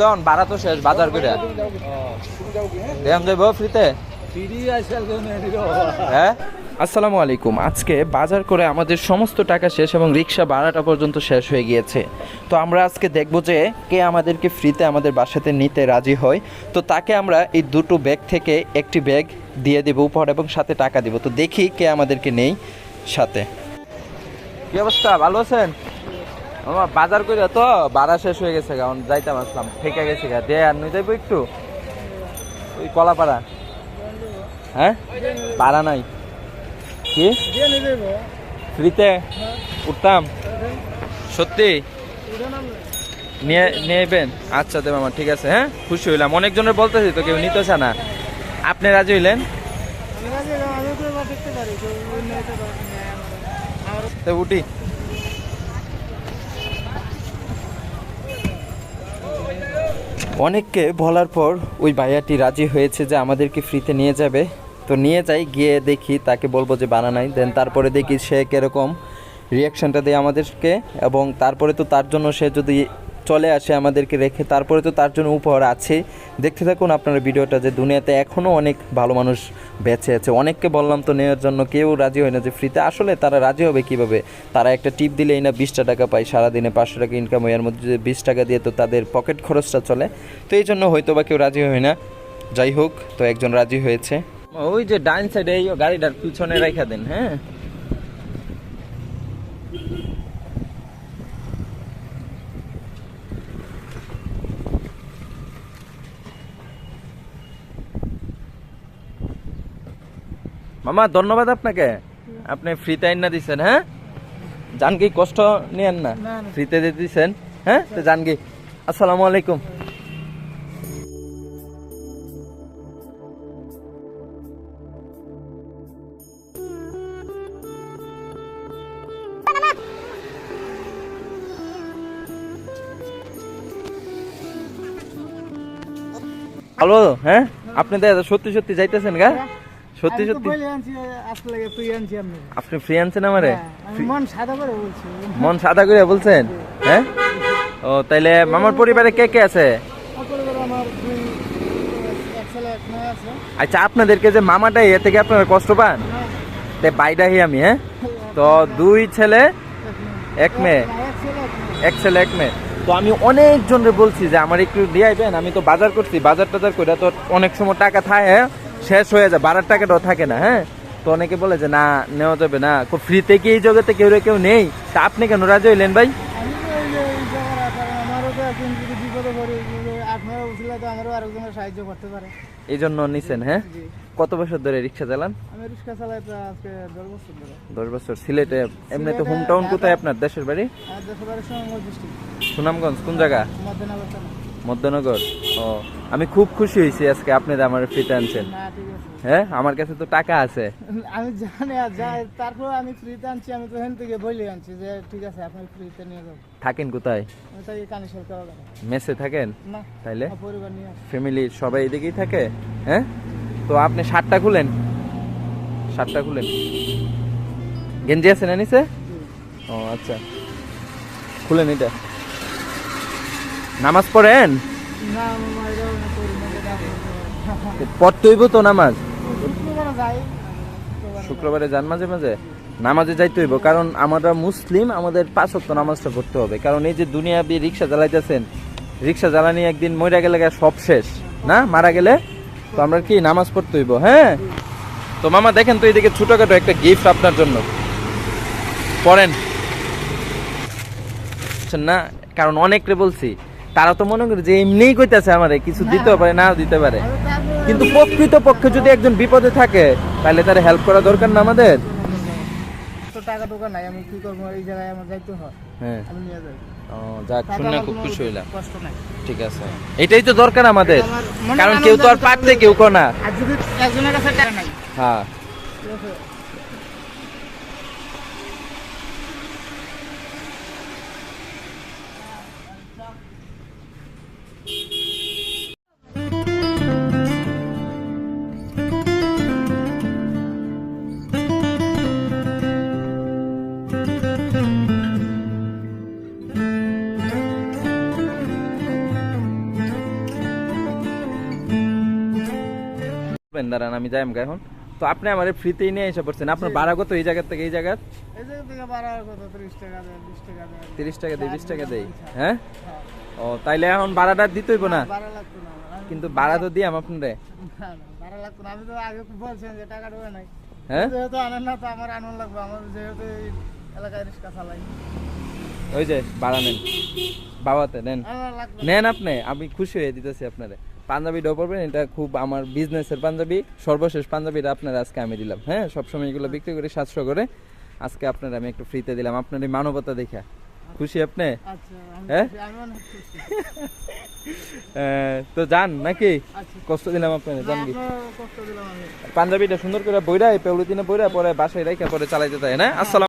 যখন ভাড়া তো শেষ বাজার করে দেখাম যাইব ফ্রিতে হ্যাঁ আসসালামু আলাইকুম। আজকে বাজার করে আমাদের সমস্ত টাকা শেষ এবং রিক্সা ভাড়াটা পর্যন্ত শেষ হয়ে গিয়েছে। তো আমরা আজকে দেখব যে কে আমাদেরকে ফ্রিতে আমাদের বাসাতে নিতে রাজি হয়। তো তাকে আমরা এই দুটো ব্যাগ থেকে একটি ব্যাগ দিয়ে দেবো উপহার এবং সাথে টাকা দিব। তো দেখি কে আমাদেরকে নেই সাথে। কি অবস্থা? ভালো আছেন? আমার বাজার করে তো ভাড়া শেষ হয়ে গেছে কারণ যাইতাম আসলাম থেকে গেছে গা দে আর নই যাইবো একটু। ওই কলাপাড়া। হ্যাঁ? ভাড়া নাই। কি? ফ্রিতে উঠতাম? সত্যি? নিয়ে নেবেন আচ্ছা দেব আমার ঠিক আছে হ্যাঁ? খুশি হইলাম। অনেকজনের বলতেছি তো কেউ নিতেছে না। আপনি রাজি হইলেন? উঠি। অনেককে বলার পর ওই ভাইয়াটি রাজি হয়েছে যে আমাদেরকে ফ্রিতে নিয়ে যাবে। তো নিয়ে যাই, গিয়ে দেখি তাকে বলব যে বানানাই দেন তারপরে দেখি সে কীরকম রিয়াকশানটা দেয় আমাদেরকে এবং তারপরে তো তার জন্য সে যদি চলে আসে আমাদেরকে রেখে তারপরে তো তার জন্য উপহার আছে। দেখতে থাকুন আপনারা ভিডিওটা যে দুনিয়াতে এখনও অনেক ভালো মানুষ বেঁচে আছে। অনেককে বললাম তো নেওয়ার জন্য কেউ রাজি হয় না যে ফ্রিতে আসলে তারা রাজি হবে কীভাবে? তারা একটা টিপ দিলেই না বিশটা টাকা পায় সারাদিনে পাঁচশো টাকা ইনকাম হয়। এর মধ্যে যদি বিশ টাকা দিয়ে তো তাদের পকেট খরচটা চলে। তো এই জন্য হয়তো বা কেউ রাজি হয় না। যাই হোক তো একজন রাজি হয়েছে। ওই যে ডাইন সাইডে এই গাড়িটার পিছনে রেখে দেন হ্যাঁ? মামা ধন্যবাদ আপনাকে। আপনি ফ্রিতে আইন না দিচ্ছেন হ্যাঁ? জান কি কষ্ট নিয়েন না। ফ্রিতে দিয়ে দিচ্ছেন হ্যাঁ? তো জান কি আসসালামু আলাইকুম। হ্যালো হ্যাঁ? আপনি দাদা সত্যি সত্যি যাইতেছেন গা? সত্যি সত্যি। তুই আপনি। ফ্রি আনছেন আমারে? হ্যাঁ, মন সাদা করে বলছি। মন সাদা করে বলছেন? হ্যাঁ? ও তাইলে মামার পরিবারে কে কে আছে? আচ্ছা আপনাদেরকে যে মামাটাই এ থেকে আপনারা কষ্ট পান? হ্যাঁ, তে বাইডাহি আমি হ্যাঁ? তো দুই ছেলে এক মেয়ে। এক ছেলে এক মেয়ে। তো আমি অনেক জনরে বলছি যে আমার একটু দিয়ে আইবেন আমি তো বাজার করছি বাজার টাজার করে তো অনেক সময় টাকা থাকে শেষ হয়ে যায় বাড়ার টাকাটাও থাকে না হ্যাঁ? তো অনেকে বলে যে না নেওয়া যাবে না। ফ্রিতে কি এই জগতে কেউ রে কেউ নেই? তা আপনি কেন রাজি হইলেন ভাই? এই জন্য নিছেন হ্যাঁ? কত বছর ধরে রিক্সা চালান? দশ বছর। সিলেটে এমনি তো হোম টাউন কোথায় আপনার? দেশের বাড়ি? ডিস্ট্রিক্ট সুনামগঞ্জ কোন জায়গা? মধ্যনগর? ও আমি খুব খুশি হয়েছি আজকে আপনি আমার ফ্রিতে আনছেন। হ্যাঁ আমার কাছে তো টাকা আছে। আমি জানি আর যাই তারপর আমি ফ্রিতে আনছি আমি তো থেকে বলে আনছি যে ঠিক আছে আপনি ফ্রিতে নিয়ে যাব। থাকেন কোথায়? মেসে থাকেন? না তাইলে? ফ্যামিলি সবাই এদিকেই থাকে? হ্যাঁ? তো আপনি শার্টটা খুলেন। শার্টটা খুলেন। গেঞ্জি আছে না নিচে? ও আচ্ছা। খুলেন এটা। নামাজ পড়েন? না আমার মায়েরাও না করি না যেটা আপনি পড়তে হইব তো নামাজ? শুক্রবারে যান মাঝে মাঝে? নামাজে যাইতে হইব, কারণ আমরা মুসলিম, আমাদের পাঁচ নামাজটা পড়তে হবে। কারণ এই যে দুনিয়া দিয়ে রিক্সা চালাইতেছেন রিক্সা জ্বালানি একদিন মরে গেলে সব শেষ, না? মারা গেলে? তো আমরা কি নামাজ পড়তে হইব হ্যাঁ? তো মামা, দেখেন তো এইদিকে ছোটখাটো একটা গিফট আপনার জন্য। পড়েন। বুঝছেন না, কারণ অনেকরে বলছি তারা তো মনে করে যে এমনিই কইতাছে আমারে কিছু দিতে পারে নাও দিতে পারে। কিন্তু প্রকৃত পক্ষে যদি একজন বিপদে থাকে তাহলে তার হেল্প করা দরকার না আমাদের? টাকা টোকা নাই আমি কি করব? এই জায়গায় আমার যাইতে হয়। হ্যাঁ। আমি নিয়ে যাই। ও যাক শুনে খুব খুশি হইলাম। ঠিক আছে। এটাই তো দরকার আমাদের। কারণ কেউ তো আর পারতে কেউ কো না। আর যদি একজনের কাছে টাকা নাই। হ্যাঁ। দাঁড়ান আমি যাই এখন। তো আপনি আমার ফ্রিতেই নিয়ে এসে পড়ছেন। আপনার ভাড়া কত এই থেকে? এই জায়গা বাড়া ত্রিশ টাকা দেয় বিশ টাকা দেয়। হ্যাঁ। হ্যাঁ। ও তাইলে এখন ভাড়াটা দিতে হইব না? বাড়া কিন্তু ভাড়া তো দিয়াম আপনারে। বাড়া হ্যাঁ? ওই যে ভাড়া নেন। বাবাতে নেন। নেন আপনি আমি খুশি হয়ে দিতেছি আপনারে। পাঞ্জাবিটাও পরবেন এটা খুব আমার বিজনেসের পাঞ্জাবি। সর্বশেষ পাঞ্জাবিটা আপনার আজকে আমি দিলাম হ্যাঁ? সবসময় এগুলো বিক্রি করি সাতশো করে। আজকে আপনার আমি একটু ফ্রিতে দিলাম আপনার এই মানবতা দেখা। খুশি আপনি? আচ্ছা হ্যাঁ? তো যান নাকি? আচ্ছা কষ্ট দিলাম আপনার না, যান কি দিলাম আমি। পাঞ্জাবিটা সুন্দর করে বইরা এই পেউলিতিনে বইরা পরে বাসায় রেখে পরে চালাইতে চাই না? আসসালাম